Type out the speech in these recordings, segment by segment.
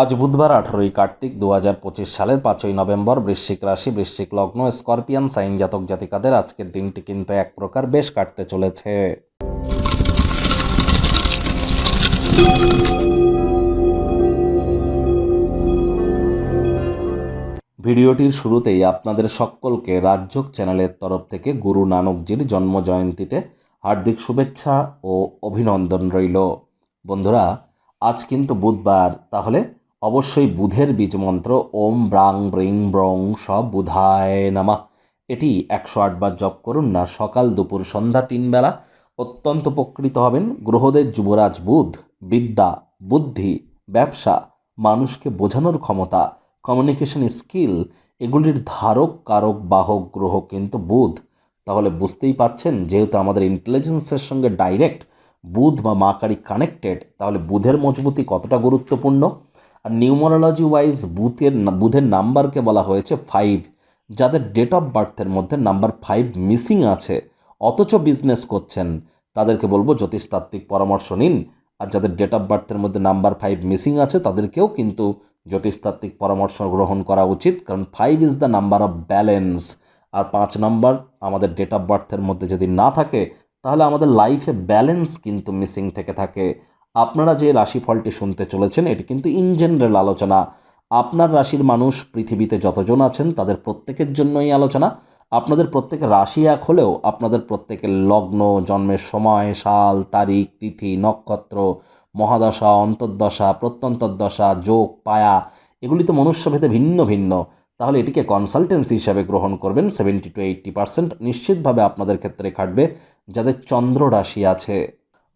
আজ বুধবার আঠারোই কার্তিক দু হাজার পঁচিশ সালের পাঁচই নভেম্বর বৃশ্চিক রাশি, বৃশ্চিক লগ্ন, স্করপিয়ান, সাইন জাতক জাতিকাদের আজকের দিনটি কিন্তু এক প্রকার বেশ কাটতে চলেছে। ভিডিওটির শুরুতেই আপনাদের সকলকে রাজযোগ চ্যানেলের তরফ থেকে গুরু নানকজির জন্ম জয়ন্তীতে হার্দিক শুভেচ্ছা ও অভিনন্দন রইল। বন্ধুরা, আজ কিন্তু বুধবার, তাহলে অবশ্যই বুধের বীজমন্ত্র, ওম ব্রাং ব্রিং ব্রং সব বুধায় নামা। এটি একশো আটবার জপ করুন না, সকাল দুপুর সন্ধ্যা তিন বেলা। অত্যন্ত উপকৃত হবেন গ্রহদের যুবরাজ বুধ, বিদ্যা, বুদ্ধি, ব্যবসা, মানুষকে বোঝানোর ক্ষমতা কমিউনিকেশন স্কিল এগুলির ধারক, কারক, বাহক, গ্রহ কিন্তু বুধ। তাহলে বুঝতেই পাচ্ছেন, যেহেতু আমাদের ইন্টেলিজেন্সের সঙ্গে ডাইরেক্ট বুধ বা মাকারি কানেক্টেড তাহলে বুধের মজবুতি কতটা গুরুত্বপূর্ণ? আর নিউমারোলজি ওয়াইজ বুথের বুধের নাম্বারকে বলা হয়েছে ফাইভ যাদের ডেট অফ বার্থের মধ্যে নাম্বার ফাইভ মিসিং আছে, অথচ বিজনেস করছেন, তাদেরকে বলব জ্যোতিষতাত্ত্বিক পরামর্শ নিন, আর যাদের ডেট অফ বার্থের মধ্যে নাম্বার ফাইভ মিসিং আছে, তাদেরকেও কিন্তু জ্যোতিষতাত্ত্বিক পরামর্শ গ্রহণ করা উচিত, কারণ five is the number of balance আর পাঁচ নাম্বার আমাদের ডেট অফ বার্থের মধ্যে যদি না থাকে, তাহলে আমাদের লাইফে ব্যালেন্স কিন্তু মিসিং থেকে থাকে আপনারা যে রাশিফলটি শুনতে চলেছেন, এটি কিন্তু ইন জেনারেল আলোচনা। আপনার রাশির মানুষ পৃথিবীতে যতজন আছেন, তাদের প্রত্যেকের জন্যই আলোচনা। আপনাদের প্রত্যেকের রাশি এক হলেও আপনাদের প্রত্যেকের লগ্ন, জন্মের সময়, সাল, তারিখ, তিথি, নক্ষত্র, মহাদশা, অন্তর্দশা, প্রত্যন্তর্দশা, যোগ, পায়া, এগুলি তো মনুষ্যভেদে ভিন্ন ভিন্ন। তাহলে এটিকে কনসালটেন্সি হিসাবে গ্রহণ করবেন সেভেন্টি টু এইট্টি পার্সেন্ট নিশ্চিতভাবে আপনাদের ক্ষেত্রে খাটবে, যাদের চন্দ্র রাশি আছে।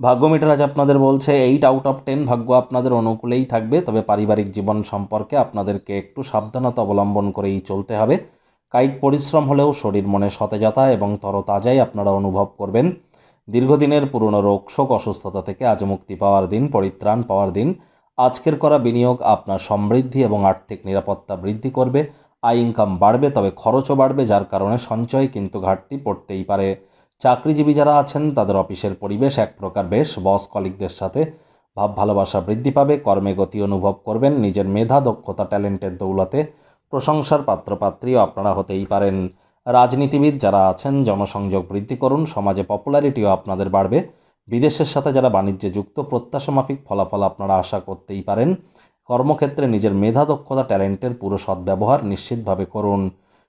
ভাগ্য মিটার আজ আপনাদের বলছে এইট আউট অফ টেন ভাগ্য আপনাদের অনুকূলেই থাকবে, তবে পারিবারিক জীবন সম্পর্কে আপনাদেরকে একটু সাবধানতা অবলম্বন করেই চলতে হবে। কায়িক পরিশ্রম হলেও শরীর মনে সতেজতা এবং তরতাজাই আপনারা অনুভব করবেন। দীর্ঘদিনের পুরনো রোগ শোক অসুস্থতা থেকে আজ মুক্তি পাওয়ার দিন, পরিত্রাণ পাওয়ার দিন। আজকের করা বিনিয়োগ আপনার সমৃদ্ধি এবং আর্থিক নিরাপত্তা বৃদ্ধি করবে। আয় ইনকাম বাড়বে, তবে খরচও বাড়বে, যার কারণে সঞ্চয় কিন্তু ঘাটতি পড়তেই পারে। চাকরিজীবী যারা আছেন, তাদের অফিসের পরিবেশ এক প্রকার বেশ। বস কলিকদের সাথে ভাব ভালোবাসা বৃদ্ধি পাবে, কর্মে গতি অনুভব করবেন, নিজের মেধা, দক্ষতা, ট্যালেন্টের দৌলতে প্রশংসার পাত্রপাত্রীও আপনারা হতেই পারেন। রাজনীতিবিদ যারা আছেন, জনসংযোগ বৃদ্ধি করুন, সমাজে পপুলারিটিও আপনাদের বাড়বে। বিদেশের সাথে যারা বাণিজ্যে যুক্ত প্রত্যাশামাফিক ফলাফল আপনারা আশা করতেই পারেন। কর্মক্ষেত্রে নিজের মেধা, দক্ষতা, ট্যালেন্টের পুরো সদ্ব্যবহার নিশ্চিতভাবে করুন।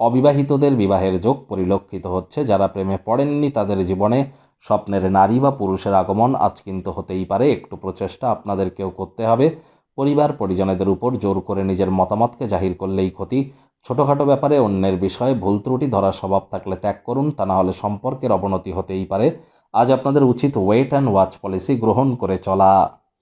অবিবাহিতদের বিবাহের যোগ পরিলক্ষিত হচ্ছে। যারা প্রেমে পড়েননি, তাদের জীবনে স্বপ্নের নারী বা পুরুষের আগমন আজ কিন্তু হতেই পারে। একটু প্রচেষ্টা আপনাদেরকেও করতে হবে। পরিবার পরিজনেদের উপর জোর করে নিজের মতামতকে জাহির করলেই ক্ষতি। ছোটোখাটো ব্যাপারে অন্যের বিষয়ে ভুল ত্রুটি ধরার স্বভাব থাকলে ত্যাগ করুন, তা না হলে সম্পর্কের অবনতি হতেই পারে। আজ আপনাদের উচিত ওয়েট অ্যান্ড ওয়াচ পলিসি গ্রহণ করে চলা।